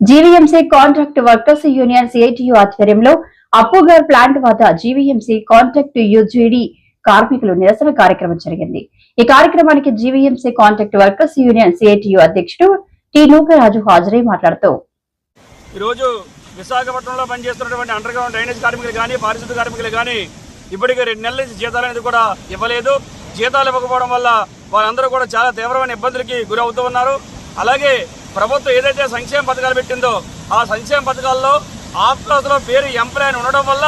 GVMC contract workers union CITU ఆధ్వర్యంలో Appughar plant వద్ద GVMC contract UGD కార్మికులు నిరసన కార్యక్రమం జరిగింది. ఈ కార్యక్రమానికి GVMC contract workers union CITU అధ్యక్షుడు టి నూకరాజు హాజరై మాట్లాడుతూ. ఈరోజు విశాఖపట్నంలో పనిచేస్తున్నటువంటి అండర్ గ్రౌండ్ డ్రైనేజ్ కార్మికులు కానీ పారిశుద్ధ కార్మికులు కానీ ఇప్పటికే రెండు నెలల నుంచి జీతాలు అనేది కూడా ఇవ్వలేదు. జీతాలు ఇవ్వకపోవడం వల్ల వాళ్ళందరూ కూడా చాలా తీవ్రమైన ఇబ్బందులకి గురి ఉన్నారు. అలాగే ప్రభుత్వం ఏదైతే సంక్షేమ పథకాలు పెట్టిందో ఆ సంక్షేమ పథకాల్లో ఆఫ్లాస్లో పేరు ఎంప్లాయ్ ఉండడం వల్ల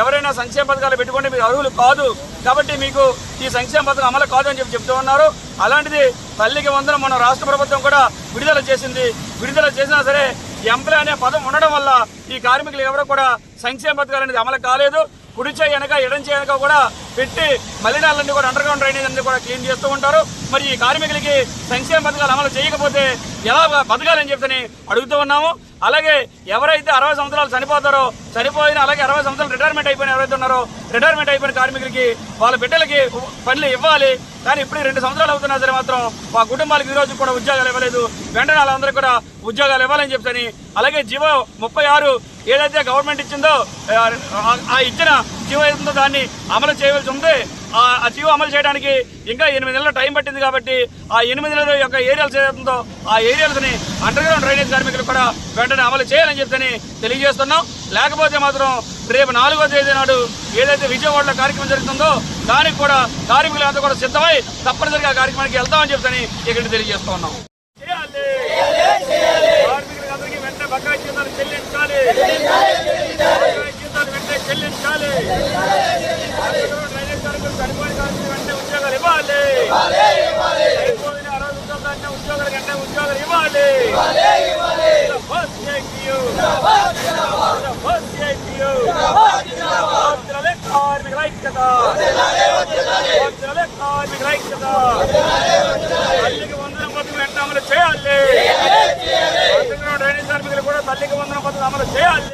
ఎవరైనా సంక్షేమ పథకాలు పెట్టుకుంటే మీరు అర్హులు కాదు. కాబట్టి మీకు ఈ సంక్షేమ పథకం అమలు కాదు అని చెప్పి చెప్తూ ఉన్నారు. అలాంటిది తల్లికి వందనం మన రాష్ట్ర ప్రభుత్వం కూడా విడుదల చేసింది. విడుదల చేసినా సరే ఎంప్లాయ్ అనే పదం ఉండడం వల్ల ఈ కార్మికులు ఎవరు కూడా సంక్షేమ పథకాలు అనేది అమలు కాలేదు. కుడి చేయి వెనక ఎడం వెనక కూడా పెట్టి మలినాలన్నీ కూడా అండర్ గ్రౌండ్ డ్రైనేజ్ అన్ని కూడా క్లీన్ చేస్తూ ఉంటారు. మరి ఈ కార్మికులకి సంక్షేమ పథకాలు అమలు చేయకపోతే ఎలా బతకాలని చెప్పని అడుగుతూ ఉన్నాము. అలాగే ఎవరైతే అరవై సంవత్సరాలు చనిపోతారో చనిపోయిన అలాగే అరవై సంవత్సరాలు రిటైర్మెంట్ అయిపోయిన ఎవరైతే ఉన్నారో రిటైర్మెంట్ అయిపోయిన కార్మికులకి వాళ్ళ బిడ్డలకి పనులు ఇవ్వాలి. కానీ ఇప్పుడు రెండు సంవత్సరాలు అవుతున్నా సరే మాత్రం మా కుటుంబాలకు ఈరోజు కూడా ఉద్యోగాలు ఇవ్వలేదు. వెంటనే వాళ్ళందరూ కూడా ఉద్యోగాలు ఇవ్వాలని చెప్తాని అలాగే జీవో ముప్పై ఆరు ఏదైతే గవర్నమెంట్ ఇచ్చిందో ఆ- ఆ ఇచ్చిన జీవో ఏదో దాన్ని అమలు చేయవలసి ఉంది. ఆ జీవో అమలు చేయడానికి ఇంకా ఎనిమిది నెలల టైం పట్టింది కాబట్టి ఆ ఎనిమిది నెలల యొక్క ఏరియాలు ఏదైతుందో ఆ ఏరియాలని అండర్ గ్రౌండ్ డ్రైనేజ్ కార్మికులు కూడా వెంటనే అమలు చేయాలని చెప్తని తెలియజేస్తున్నాం. లేకపోతే మాత్రం రేపు నాలుగో తేదీ నాడు ఏదైతే విజయవాడలో కార్యక్రమం జరుగుతుందో దానికి కూడా కార్మికులంతా కూడా సిద్ధమై తప్పనిసరిగా కార్యక్రమానికి వెళ్తామని చెప్తని ఇక్కడ తెలియజేస్తున్నాం ఉన్నాం చేయాలి కార్మికులకు అందరికీ వెంటనే బకాయి జీతాలు చెల్లించాలి బకాయి జీతాలు వెంటనే చెల్లించాలి డ్రైనేజ్ కార్మికులు చనిపోయిన కార్మికులు వెంటనే ఉద్యోగాలు ఇవ్వాలి చనిపోయిన అరవై ఉద్యోగాలు అంటే ఉద్యోగాలు వెంటనే ఉద్యోగాలు ఇవ్వాలి First APU. First APU. వజ్రలే కార్మికుల ఐక్యత కార్మికుల ఐక్యత తల్లికి వందనం పథకం వెంటనే అమలు చేయాలి? కార్మికులు కూడా తల్లికి వందనం పథకం అమలు చేయాలి.